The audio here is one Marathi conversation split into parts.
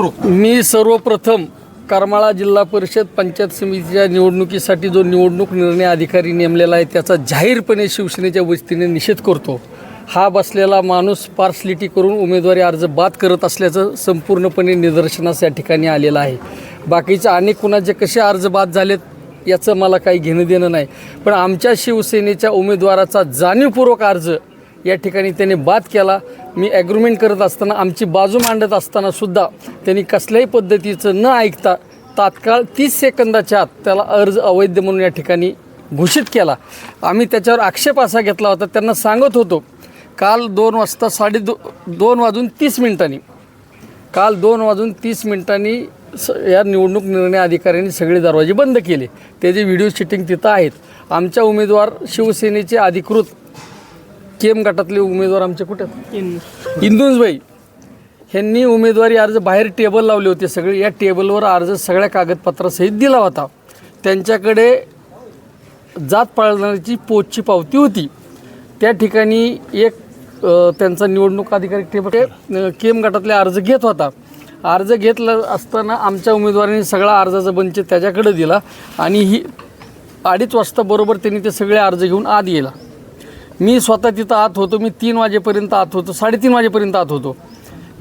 मी सर्वप्रथम करमाळा जिल्हा परिषद पंचायत समितीच्या निवडणुकीसाठी जो निवडणूक निर्णय अधिकारी नेमलेला आहे त्याचा जाहीरपणे शिवसेनेच्या वतीने निषेध करतो. हा बसलेला माणूस पार्सलिटी करून उमेदवारी अर्ज बाद करत असल्याचं संपूर्णपणे निदर्शनास या ठिकाणी आलेलं आहे. बाकीचे अनेक कुणाचे कसे अर्ज बाद झालेत याचं मला काही घेणं देणं नाही. पण आमच्या शिवसेनेच्या उमेदवाराचा जाणीवपूर्वक अर्ज या ठिकाणी त्यांनी बाद केला. मी ॲग्रुमेंट करत असताना आमची बाजू मांडत असताना सुद्धा त्यांनी कसल्याही पद्धतीचं न ऐकता तात्काळ तीस सेकंदाच्या आत त्याला अर्ज अवैध म्हणून या ठिकाणी घोषित केला. आम्ही त्याच्यावर आक्षेप असा घेतला होता. त्यांना सांगत होतो काल दोन वाजता साडे दो दोन वाजून तीस मिनिटांनी काल दोन वाजून तीस मिनिटांनी स या निवडणूक निर्णय अधिकाऱ्यांनी सगळे दरवाजे बंद केले. त्याचे व्हिडिओ शूटिंग तिथं आहेत आमच्या उमेदवार शिवसेनेचे अधिकृत केम गटातले उमेदवार आमचे कुठे? इंदुंजबाई. ह्यांनी उमेदवारी अर्ज बाहेर टेबल लावले होते सगळे. या टेबलवर अर्ज सगळ्या कागदपत्रासहित दिला होता. त्यांच्याकडे जात पाळणाऱ्याची पोचची पावती होती. त्या ठिकाणी एक त्यांचा निवडणूक अधिकारी टेबल केम गटातले अर्ज घेत होता. अर्ज घेतला असताना आमच्या उमेदवारांनी सगळा अर्जाचा बंच त्याच्याकडे दिला आणि ही अडीच वाजता बरोबर त्यांनी ते सगळे अर्ज घेऊन आत गेला. मी स्वतः तिथं आत होतो. मी तीन वाजेपर्यंत आत होतो. साडेतीन वाजेपर्यंत आत होतो.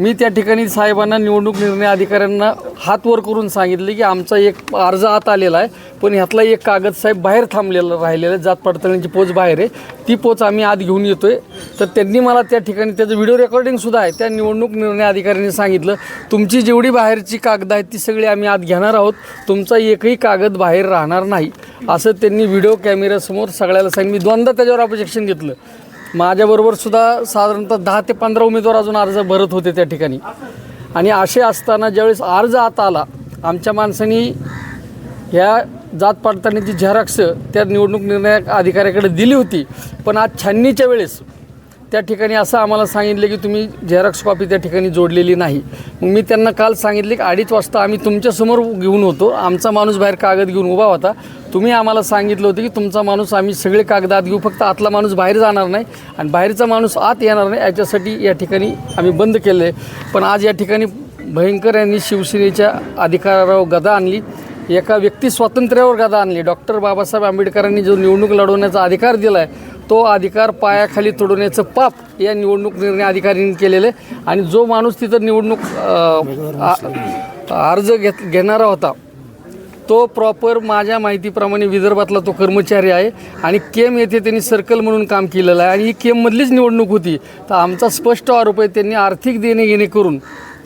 मी त्या ठिकाणी साहेबांना निवडणूक निर्णय अधिकाऱ्यांना हात वर करून सांगितले की आमचा एक अर्ज आत आलेला आहे पण ह्यातला एक कागद साहेब बाहेर थांबलेला राहिलेला आहे जात पडताळणीची पोच बाहेर आहे. ती पोच आम्ही आत घेऊन येतो आहे तर त्यांनी मला त्या ठिकाणी त्याचं व्हिडिओ रेकॉर्डिंगसुद्धा आहे त्या निवडणूक निर्णय अधिकाऱ्यांनी सांगितलं. तुमची जेवढी बाहेरची कागद आहेत ती सगळी आम्ही आत घेणार आहोत. तुमचा एकही कागद बाहेर राहणार नाही. असं त्यांनी व्हिडिओ कॅमेऱ्यासमोर सगळ्याला सांगितलं. मी दोनदा त्याच्यावर ऑब्जेक्शन घेतलं. माझ्याबरोबर सुद्धा साधारणतः दहा ते पंधरा उमेदवार अजून अर्ज भरत होते त्या ठिकाणी. आणि असे असताना ज्यावेळेस अर्ज आत आला आमच्या माणसांनी ह्या जात पडताळणीची झेरॉक्स त्या निवडणूक निर्णय अधिकाऱ्याकडे दिली होती. पण आज छाननीच्या वेळेस त्या ठिकाणी असं आम्हाला सांगितलं की तुम्ही झेरॉक्स कॉपी त्या ठिकाणी जोडलेली नाही. मग मी त्यांना काल सांगितले की अडीच वाजता आम्ही तुमच्यासमोर घेऊन होतो. आमचा माणूस बाहेर कागद घेऊन उभा होता. तुम्ही आम्हाला सांगितलं होतं की तुमचा माणूस आम्ही सगळे कागदात घेऊ. फक्त आतला माणूस बाहेर जाणार नाही आणि बाहेरचा माणूस आत येणार नाही. याच्यासाठी या ठिकाणी आम्ही बंद केलं आहे पण आज या ठिकाणी भयंकर यांनी शिवसेनेच्या अधिकारावर गदा आणली. एका व्यक्ती स्वातंत्र्यावर गदा आणली. डॉक्टर बाबासाहेब आंबेडकरांनी जो निवडणूक लढवण्याचा अधिकार दिला आहे तो अधिकार पायाखाली तोडवण्याचं पाप या निवडणूक निर्णय अधिकाऱ्यांनी केलेलं आहे. आणि जो माणूस तिथं निवडणूक आ- अर्ज घेत घेणारा होता तो प्रॉपर माझ्या माहितीप्रमाणे विदर्भातला तो कर्मचारी आहे आणि केम येथे त्यांनी सर्कल म्हणून काम केलेलं आहे. आणि ही केममधलीच निवडणूक होती. तर आमचा स्पष्ट आरोप आहे त्यांनी आर्थिक देणे घेणे करून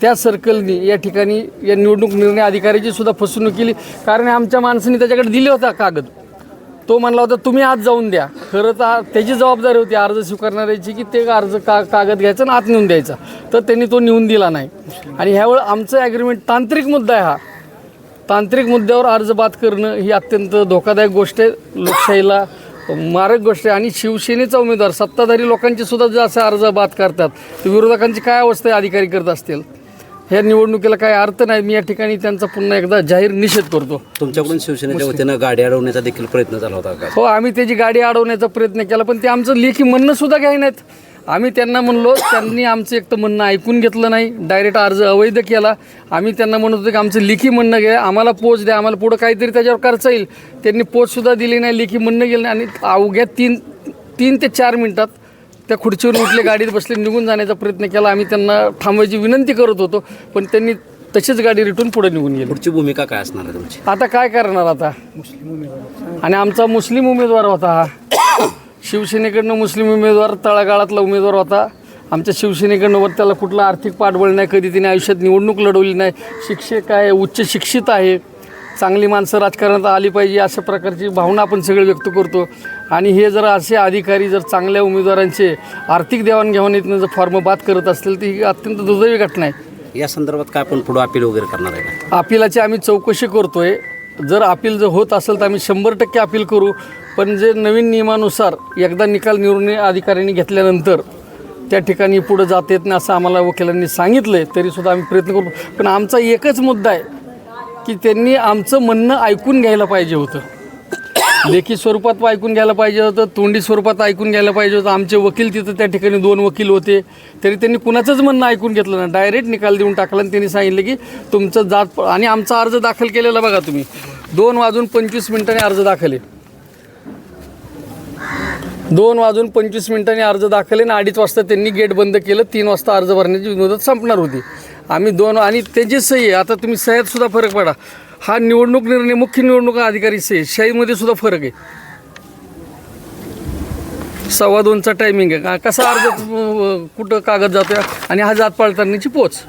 त्या सर्कलनी या ठिकाणी या निवडणूक निर्णय अधिकाऱ्याची सुद्धा फसवणूक केली. कारण आमच्या माणसाने त्याच्याकडे दिले होता कागद. तो म्हणला होता तुम्ही आज जाऊन द्या. खरं तर त्याची जबाबदारी होती अर्ज स्वीकारणाऱ्याची की ते अर्ज का कागद घ्यायचा आणि आत नेऊन द्यायचा. तर त्यांनी तो नेऊन दिला नाही. आणि ह्यावेळ आमचं ॲग्रीमेंट तांत्रिक मुद्दा आहे हा. तांत्रिक मुद्द्यावर अर्ज बाद करणं ही अत्यंत धोकादायक गोष्ट आहे. लोकशाहीला मारक गोष्ट आहे. आणि शिवसेनेचा उमेदवार सत्ताधारी लोकांचे सुद्धा जे असे अर्ज बाद करतात तर विरोधकांची काय अवस्था आहे अधिकारी करत असतील? ह्या निवडणुकीला काय अर्थ नाही. मी या ठिकाणी त्यांचा पुन्हा एकदा जाहीर निषेध करतो. तुमच्याकडून शिवसेनेच्या वतीनं गाडी अडवण्याचा देखील प्रयत्न झाला होता का? हो आम्ही त्याची गाडी अडवण्याचा प्रयत्न केला पण ते आमचं लेखी म्हणणं सुद्धा काही नाहीत. आम्ही त्यांना म्हणलो त्यांनी आमचं एक तर म्हणणं ऐकून घेतलं नाही. डायरेक्ट अर्ज अवैध केला. आम्ही त्यांना म्हणत होतो की आमचं लेखी म्हणणं घ्या आम्हाला पोच द्या आम्हाला पुढं काहीतरी त्याच्यावर करता येईल. त्यांनी पोचसुद्धा दिली नाही लेखी म्हणणं गेलं नाही. आणि अवघ्या तीन तीन ते चार मिनटात त्या खुर्चीवर उठले गाडीत बसले निघून जाण्याचा प्रयत्न केला. आम्ही त्यांना थांबवायची विनंती करत होतो पण त्यांनी तशीच गाडी रिटून पुढे निघून गेली. पुढची भूमिका काय असणार आहे तुमची? आता काय करणार आता? आणि आमचा मुस्लिम उमेदवार होता हा. शिवसेनेकडनं मुस्लिम उमेदवार तळागाळातला उमेदवार होता. आमच्या शिवसेनेकडनं वर त्याला कुठलं आर्थिक पाठबळ नाही कधी तिने आयुष्यात निवडणूक लढवली नाही. शिक्षक आहे उच्च शिक्षित आहे. चांगली माणसं राजकारणात आली पाहिजे अशा प्रकारची भावना आपण सगळे व्यक्त करतो. आणि हे जर असे अधिकारी जर चांगल्या उमेदवारांचे आर्थिक देवाणघेवाणीतनं जर फॉर्म बाद करत असतील तर ही अत्यंत दुर्दैवी घटना आहे. या संदर्भात काय आपण पुढे अपील वगैरे करणार आहे का? अपिलाची आम्ही चौकशी करतोय. जर अपील जर होत असेल तर आम्ही शंभर टक्के अपील करू. पण जे नवीन नियमानुसार एकदा निकाल निर्णय अधिकाऱ्यांनी घेतल्यानंतर त्या ठिकाणी पुढं जात येत नाही असं आम्हाला वकिलांनी सांगितलं आहे तरीसुद्धा आम्ही प्रयत्न करू पण आमचा एकच मुद्दा आहे की त्यांनी आमचं म्हणणं ऐकून घ्यायला पाहिजे होतं. लेखी स्वरूपात ऐकून घ्यायला पाहिजे होतं तोंडी स्वरूपात ऐकून घ्यायला पाहिजे होतं. आमचे वकील तिथं त्या ठिकाणी दोन वकील होते तरी त्यांनी कुणाचंच म्हणणं ऐकून घेतलं ना डायरेक्ट निकाल देऊन टाकला आणि त्यांनी सांगितलं की तुमचं जात आणि आमचा अर्ज दाखल केलेला बघा तुम्ही. दोन वाजून पंचवीस मिनिटांनी अर्ज दाखल आहे. दोन वाजून पंचवीस मिनिटांनी अर्ज दाखल आहे आणि अडीच वाजता त्यांनी गेट बंद केलं. तीन वाजता अर्ज भरण्याची मुदत संपणार होती. आम्ही दोन आणि त्याची सही आहे. आता तुम्ही सह्यात सुद्धा फरक पडा. हा निवडणूक निर्णय मुख्य निवडणूक अधिकारी सही शाहीमध्ये सुद्धा फरक आहे. सव्वा दोनचा टायमिंग आहे. का कसा अर्ज कुठं कागद जातोय आणि हा जात पाळतानाची पोच.